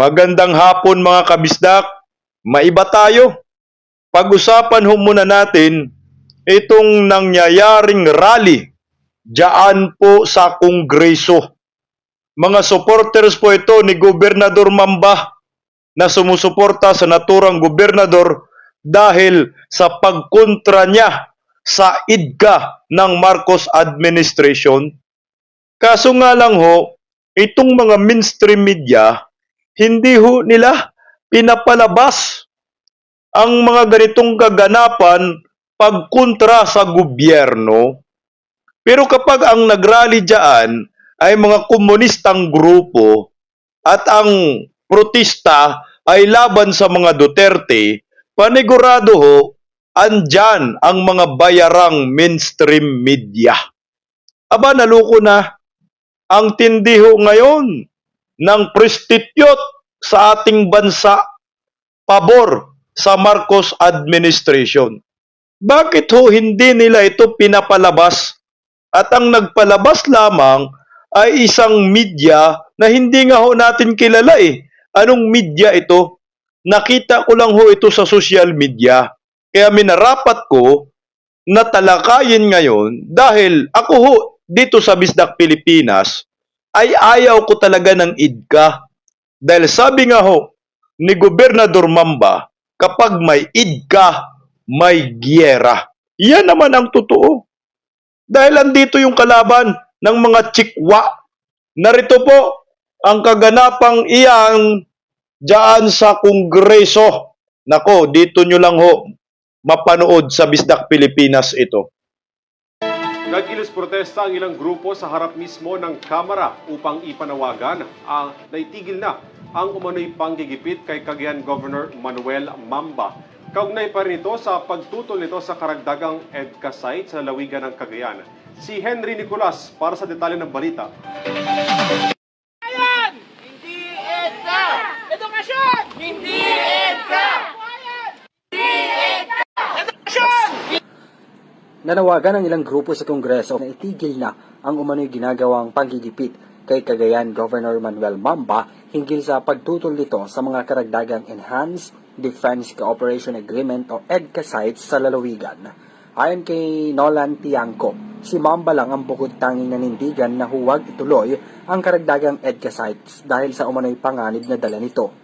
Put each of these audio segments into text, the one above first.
Magandang hapon mga kabisdak. Maiba tayo. Pag-usapan ho muna natin itong nangyayaring rally diyan po sa Kongreso. Mga supporters po ito ni Gobernador Mamba na sumusuporta sa naturang gobernador dahil sa pagkontra niya sa IDGA ng Marcos administration. Kaso nga lang ho, itong mga mainstream media, hindi ho nila pinapalabas ang mga ganitong kaganapan pagkontra sa gobyerno. Pero kapag ang nagrally dyan ay mga komunistang grupo at ang protesta ay laban sa mga Duterte, panigurado ho, andyan ang mga bayarang mainstream media. Aba, naluko na ang tindi ho ngayon ng prostitute sa ating bansa pabor sa Marcos administration. Bakit ho hindi nila ito pinapalabas? At ang nagpalabas lamang ay isang media na hindi nga ho natin kilala eh. Anong media ito? Nakita ko lang ho ito sa social media. Kaya minarapat ko na talakayin ngayon dahil ako ho dito sa Bisdak Pilipinas ay ayaw ko talaga ng IDKA. Dahil sabi nga ho ni Gobernador Mamba, kapag may IDKA, may giyera. Yan naman ang totoo. Dahil andito yung kalaban ng mga chikwa. Narito po ang kaganapang iyang dyan sa Kongreso. Nako, dito nyo lang ho mapanood sa Bisdak Pilipinas ito. Nagkilos protesta ang ilang grupo sa harap mismo ng Kamara upang ipanawagan ang naitigil na ang umano'y panggigipit kay Cagayan Governor Manuel Mamba. Kaugnay pa rin ito sa pagtutol nito sa karagdagang EDCA site sa lawigan ng Cagayan. Si Henry Nicolas para sa detalye ng balita. Bayan! Hindi EDSA! Edukasyon! Hindi EDSA! Bayan! Hindi EDSA! Edukasyon! Nanawagan ang ilang grupo sa Kongreso na itigil na ang umano'y ginagawang panggigipit kay Cagayan Governor Manuel Mamba hinggil sa pagtutol nito sa mga karagdagang Enhanced Defense Cooperation Agreement o EDCA sites sa lalawigan. Ayon kay Nolan Tiangco, si Mamba lang ang bukod tanging nanindigan na huwag ituloy ang karagdagang EDCA sites dahil sa umano'y panganib na dala nito.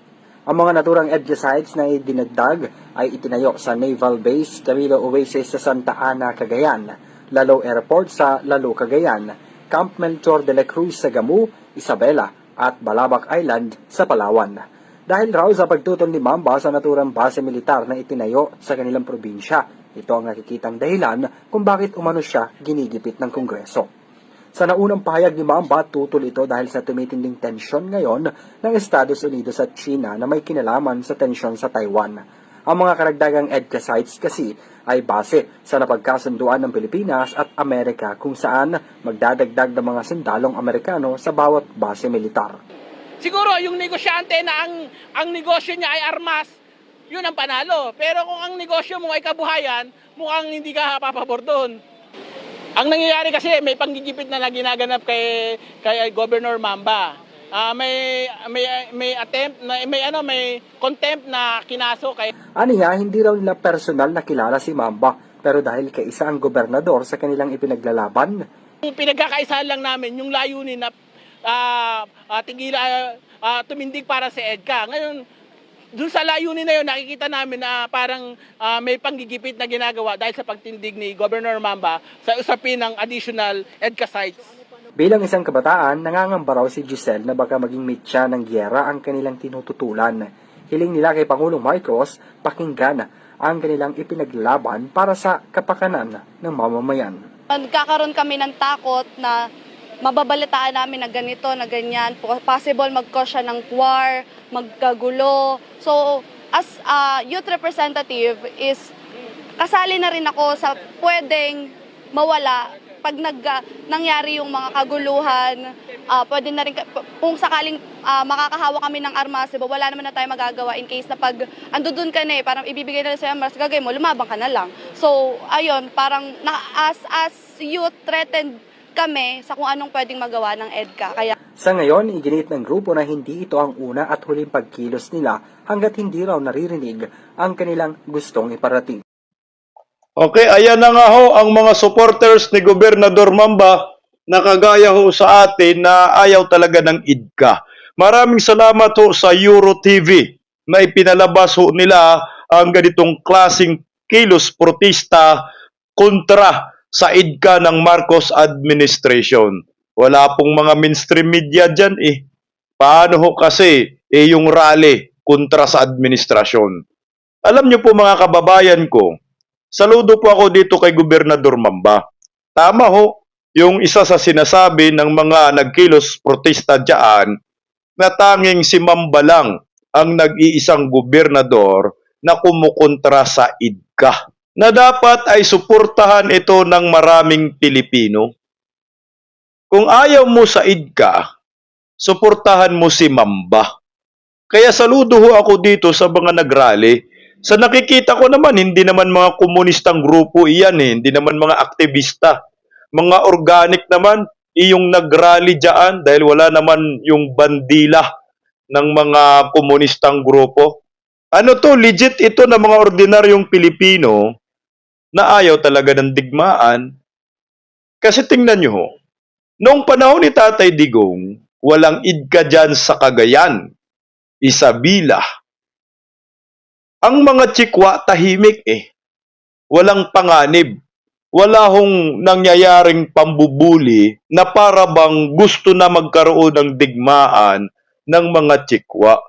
Ang mga naturang EDCA sites na idinagdag ay itinayo sa Naval Base Camilo Oasis sa Santa Ana, Cagayan, Lalo Airport sa Lalo, Cagayan, Camp Melchor de la Cruz sa Gamu, Isabela, at Balabac Island sa Palawan. Dahil raw sa pagtutol ni Mamba sa naturang base militar na itinayo sa kanilang probinsya, ito ang nakikitang dahilan kung bakit umano siya ginigipit ng Kongreso. Sa naunang pahayag ni Mamba, tutol ito dahil sa tumitinding tensyon ngayon ng Estados Unidos at China na may kinalaman sa tensyon sa Taiwan. Ang mga karagdagang EDCA sites kasi ay base sa napagkasunduan ng Pilipinas at Amerika kung saan magdadagdag ng mga sundalong Amerikano sa bawat base militar. Siguro yung negosyante na ang, ang negosyo niya ay armas, yun ang panalo. Pero kung ang negosyo mo ay kabuhayan, mukhang hindi ka papabor doon. Ang nangyayari kasi may panggigipit na naginaganap kay kay Governor Mamba. Ah, may may may attempt na may ano may contempt na kinaso kay Aniya, hindi raw nila personal na kilala si Mamba, pero dahil kaisa ang gobernador sa kanilang ipinaglalaban, Yung pinagkakaisahan lang namin yung layunin na ah ah, tigil ah, ah, tumindig para sa EDCA. Ngayon, dun sa layunin na yun, nakikita namin na parang ah, may panggigipit na ginagawa dahil sa pagtindig ni Governor Mamba sa usapin ng additional EDCA sites. Bilang isang kabataan, nangangamba raw si Giselle na baka maging mitya ng gyera ang kanilang tinututulan. Hiling nila kay Pangulong Marcos pakinggan ang kanilang ipinaglaban para sa kapakanan ng mamamayan. Nagkakaroon kami ng takot na mababalitaan namin na ganito, na ganyan. Po- Possible mag-cause siya ng war, magkagulo. So, as a youth representative is kasali na rin ako sa pwedeng mawala pag nag, nangyari yung mga kaguluhan, ah, pwede na rin, kung sakaling ah, makakahawa kami ng armas, diba, wala naman na tayo magagawa in case na pag andudun ka na eh, parang ibibigay na ang armas, gagawin mo, lumabang ka na lang. So, ayun, parang na, as, as youth, threatened kami sa kung anong pwedeng magawa ng EDCA. Kaya Sa ngayon, iginit ng grupo na hindi ito ang una at huling pagkilos nila hanggat hindi raw naririnig ang kanilang gustong iparating. Okay, ayan na nga ho ang mga supporters ni Gobernador Mamba na kagaya ho sa atin na ayaw talaga ng IDCA. Maraming salamat ho sa Euro TV na ipinalabas ho nila ang ganitong klasing kilos protesta kontra sa IDCA ng Marcos administration. Wala pong mga mainstream media dyan eh. Paano ho kasi eh yung rally kontra sa administrasyon? Alam niyo po mga kababayan ko, Saludo po ako dito kay Gobernador Mamba. Tama ho, yung isa sa sinasabi ng mga nagkilos protesta dyan na tanging si Mamba lang ang nag-iisang gobernador na kumukontra sa IDCA na dapat ay suportahan ito ng maraming Pilipino. Kung ayaw mo sa IDCA, suportahan mo si Mamba. Kaya saludo ho ako dito sa mga nagrally sa nakikita ko naman, hindi naman mga komunistang grupo iyan eh. Hindi naman mga aktivista. Mga organic naman, iyong nagrally dyan dahil wala naman yung bandila ng mga komunistang grupo. Ano to, legit ito na mga ordinaryong Pilipino na ayaw talaga ng digmaan. Kasi tingnan nyo ho, noong panahon ni Tatay Digong, walang idka dyan sa Cagayan, Isabela, ang mga tsikwa tahimik eh. Walang panganib. Wala hong nangyayaring pambubuli na para bang gusto na magkaroon ng digmaan ng mga tsikwa.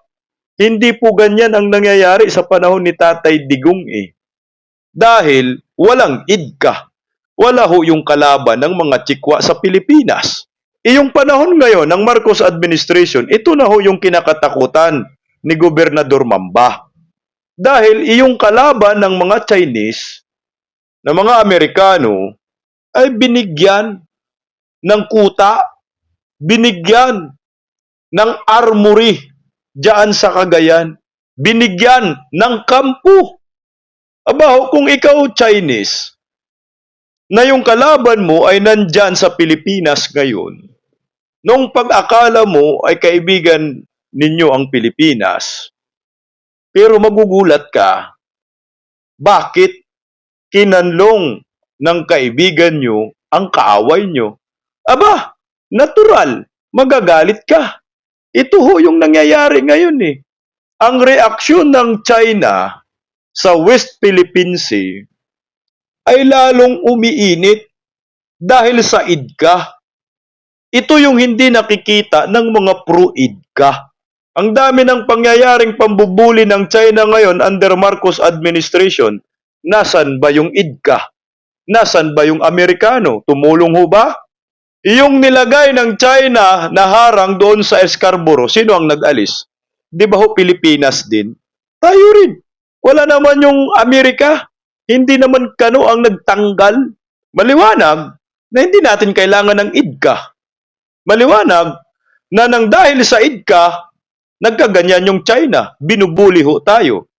Hindi po ganyan ang nangyayari sa panahon ni Tatay Digong eh. Dahil walang idka. Wala ho yung kalaban ng mga tsikwa sa Pilipinas. Iyong panahon ngayon ng Marcos administration, ito na ho yung kinakatakutan ni Gobernador Mamba. Dahil iyong kalaban ng mga Chinese, ng mga Amerikano, ay binigyan ng kuta, binigyan ng armory diyan sa Cagayan, binigyan ng kampo. Aba, kung ikaw Chinese, na yung kalaban mo ay nandyan sa Pilipinas ngayon, nung pag-akala mo ay kaibigan ninyo ang Pilipinas, pero magugulat ka, bakit kinanlong ng kaibigan nyo ang kaaway nyo? Aba, natural, magagalit ka. Ito ho yung nangyayari ngayon eh. Ang reaksyon ng China sa West Philippine Sea ay lalong umiinit dahil sa IDCA. Ito yung hindi nakikita ng mga pro-IDCA. Ang dami ng pangyayaring pambubuli ng China ngayon under Marcos administration. Nasaan ba yung IDCA? Nasaan ba yung Amerikano? Tumulong ho ba? Yung nilagay ng China na harang doon sa Escarborough, sino ang nag-alis? Di ba ho Pilipinas din? Tayo rin. Wala naman yung Amerika. Hindi naman kano ang nagtanggal. Maliwanag na hindi natin kailangan ng IDCA. Maliwanag na nang dahil sa IDCA, nagkaganyan yung China. Binubuli ho tayo.